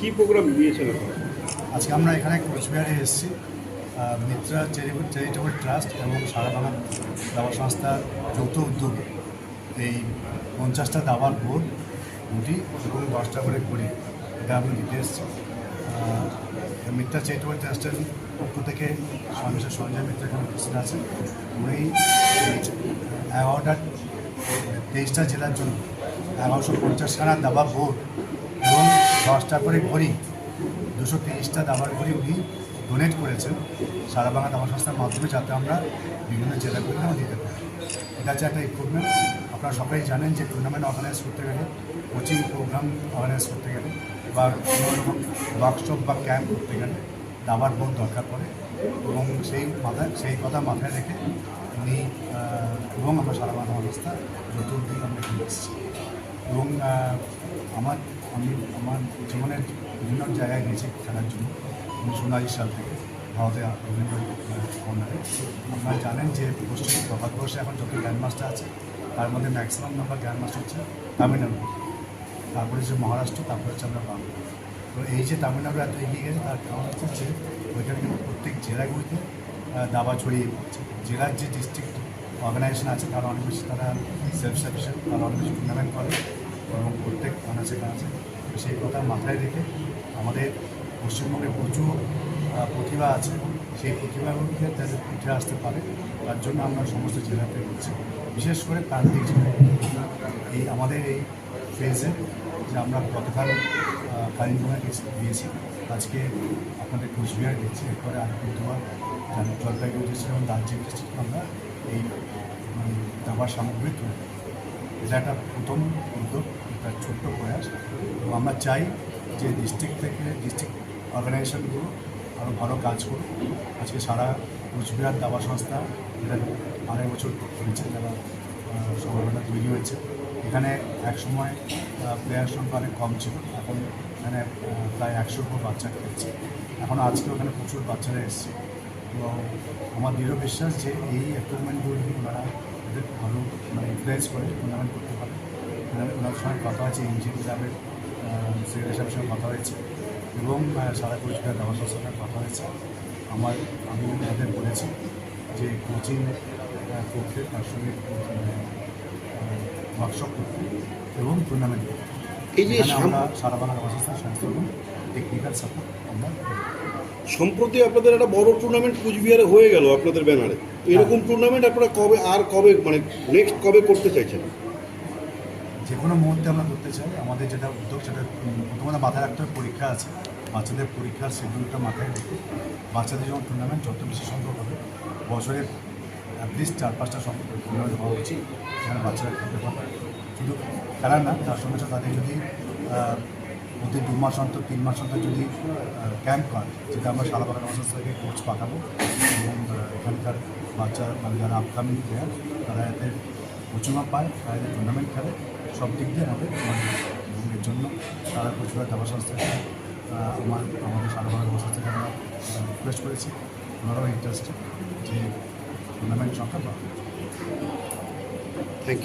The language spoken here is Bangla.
কি প্রোগ্রাম দিয়েছেন আজকে আমরা এখানে কোচবিহারে এসেছি। মিত্রা চ্যারিটেবল চ্যারিটেবল ট্রাস্ট এবং সারা বাংলা দাবা সংস্থার যৌথ উদ্যোগে। এই পঞ্চাশটা দাবার বোর্ড রুটি এবং দশটা করে করি এটা আমি দিতে এসেছি। মিত্রা চ্যারিটেবল ট্রাস্টের পক্ষ থেকে সন্ন্যাসী সঞ্জয় মিত্র এখানে উপস্থিত আছেন। উনি এগারোটা তেইশটা জেলার জন্য এগারোশো পঞ্চাশখানা দাবা বোর্ড দশটা করে ঘড়ি, দুশো তিরিশটা দাবার ঘড়ি উনি ডোনেট করেছেন। সারা বাংলা দাবা সংস্থার মাধ্যমে যাতে আমরা বিভিন্ন জেলাগুলিতে আমরা দিতে পারি। এটা হচ্ছে একটা ইকুইপমেন্ট আপনারা সবাই জানেন যে টুর্নামেন্ট অর্গানাইজ করতে গেলে কোচিং প্রোগ্রাম অর্গানাইজ করতে গেলে বা কোনো রকম ওয়ার্কশপ বা ক্যাম্প করতে গেলে দাবার বোর্ড দরকার পড়ে এবং সেই মাথায়, সেই কথা মাথায় রেখে উনি এবং আমরা সারা বাংলা সংস্থা যৌথ উদ্যোগে আমরা এসেছি। এবং আমার, আমি, আমার জীবনের বিভিন্ন জায়গায় গেছি খেলার জন্য, উনিশশো উনআশি সাল থেকে ভারতে রবীন্দ্র কর্নারে আপনারা জানেন যে পশ্চিম ভারতবর্ষে এখন যত গ্র্যান্ডমাস্টার আছে, তার মধ্যে ম্যাক্সিমাম নাম্বার গ্র্যান্ডমাস্টার হচ্ছে তামিলনাড়ু। তারপরে হচ্ছে মহারাষ্ট্র, তারপরে হচ্ছে আমরা বাংলা। তো এই যে তামিলনাড়ু এত এগিয়ে গেছে, তার কারণ হচ্ছে ওইখানে কিন্তু প্রত্যেক জেলাগুলিতে দাবা ছড়িয়ে পড়ছে। জেলার যে ডিস্ট্রিক্ট অর্গানাইজেশন আছে, তারা অনেক বেশি, তারা সেলফ সাফিসিয়েন্ট তারা অনেক বেশি টুর্নামেন্ট করে। এবং প্রত্যেক কানাচে কানাচে সেই কথা মাথায় রেখে আমাদের পশ্চিমবঙ্গে প্রচুর প্রতিভা আছে। সেই প্রতিভাগুলোকে যাতে উঠে আসতে পারে। তার জন্য আমরা সমস্ত জেলাতে করছি বিশেষ করে প্রান্তিক জেলায় এই আমাদের এই ফেজে যে আমরা গতকাল কালিম্পংয়ে গেছি দিয়েছি আজকে আপনাদের কোচবিহার গেছি। এরপরে আলিপুরদুয়ার জলপাইগুড়ি ডিস্ট্রিক্ট এবং দার্জিলিং ডিস্ট্রিক্টে আমরা এই মানে দাবার সামগ্রী তুলে। এটা একটা প্রথম উদ্যোগ, একটা ছোট্ট প্রয়াস। এবং আমরা চাই যে ডিস্ট্রিক্ট থেকে ডিস্ট্রিক্ট অর্গানাইজেশনগুলো আরও ভালো কাজ করুক। আজকে সারা কোচবিহার দাবা সংস্থা এটা আড়াই বছর হয়েছে যারা সম্ভাবনা তৈরি হয়েছে। এখানে এক সময় প্লেয়ার সংখ্যা অনেক কম ছিল। এখন এখানে প্রায় একশোর উপর বাচ্চা খেলছে। এখন আজকে ওখানে প্রচুর বাচ্চারা এসছে। এবং আমার দৃঢ় বিশ্বাস যে এই যদি ওনারা ওদের ভালো মানে ইউটিলাইজ করে টুর্নামেন্ট করতে পারে। ওনার- ওনার সঙ্গে কথা হয়েছে ইঞ্জিন ক্লাবের সেক্রেটারি সাহেবের সঙ্গে কথা হয়েছে এবং সারা কোচবিহার দাবা সংস্থার সঙ্গে কথা হয়েছে। আমার আমি ওদের বলেছি যে কোচিং করতে তার সঙ্গে ওয়ার্কশপ করতে এবং টুর্নামেন্ট করতে। এই যে আমরা সারা বাংলা সংস্থার সমস্ত রকম টেকনিক্যাল সাপোর্ট আমরা। সম্প্রতি আপনাদের একটা বড় টুর্নামেন্ট কুচবিহারে হয়ে গেল আপনাদের ব্যানারে এরকম টুর্নামেন্ট আপনারা কবে আর কবে মানে নেক্সট কবে করতে চাইছেন? যে কোনো মুহূর্তে আমরা করতে চাই। আমাদের যেটা উদ্যোগ সেটা প্রথমত মাথায় রাখতে হবে পরীক্ষা আছে। বাচ্চাদের পরীক্ষার শিডিউলটা মাথায় রেখে বাচ্চাদের যখন টুর্নামেন্ট যত বেশি সম্ভব হবে বছরে অ্যাটলিস্ট চার পাঁচটা সম্ভব টুর্নামেন্ট হওয়া উচিত। সেখানে বাচ্চারা খেলতে পারে শুধু খেলা না তার সঙ্গে সাথে তাদের যদি প্রতি দু মাস অন্তর তিন মাস অন্তর যদি ক্যাম্প হয় যেটা আমরা সারা বাংলা সংস্থা থেকে কোচ পাঠাবো। এবং এখানকার বাচ্চা মানে যারা আপকামিং প্লেয়ার তারা এদের কোচিংও পায় তারা এদের টুর্নামেন্ট খেলে সব দিক দিয়ে আমাদের মানে এবং এর জন্য তারা দাবা সংস্থাকে আহ, আমার আমাদের সারা বাংলা সংস্থা থেকে আমরা রিকোয়েস্ট করেছি ওনারাও ইন্টারেস্টেড যে টুর্নামেন্ট সংখ্যা বাড়বে থ্যাংক ইউ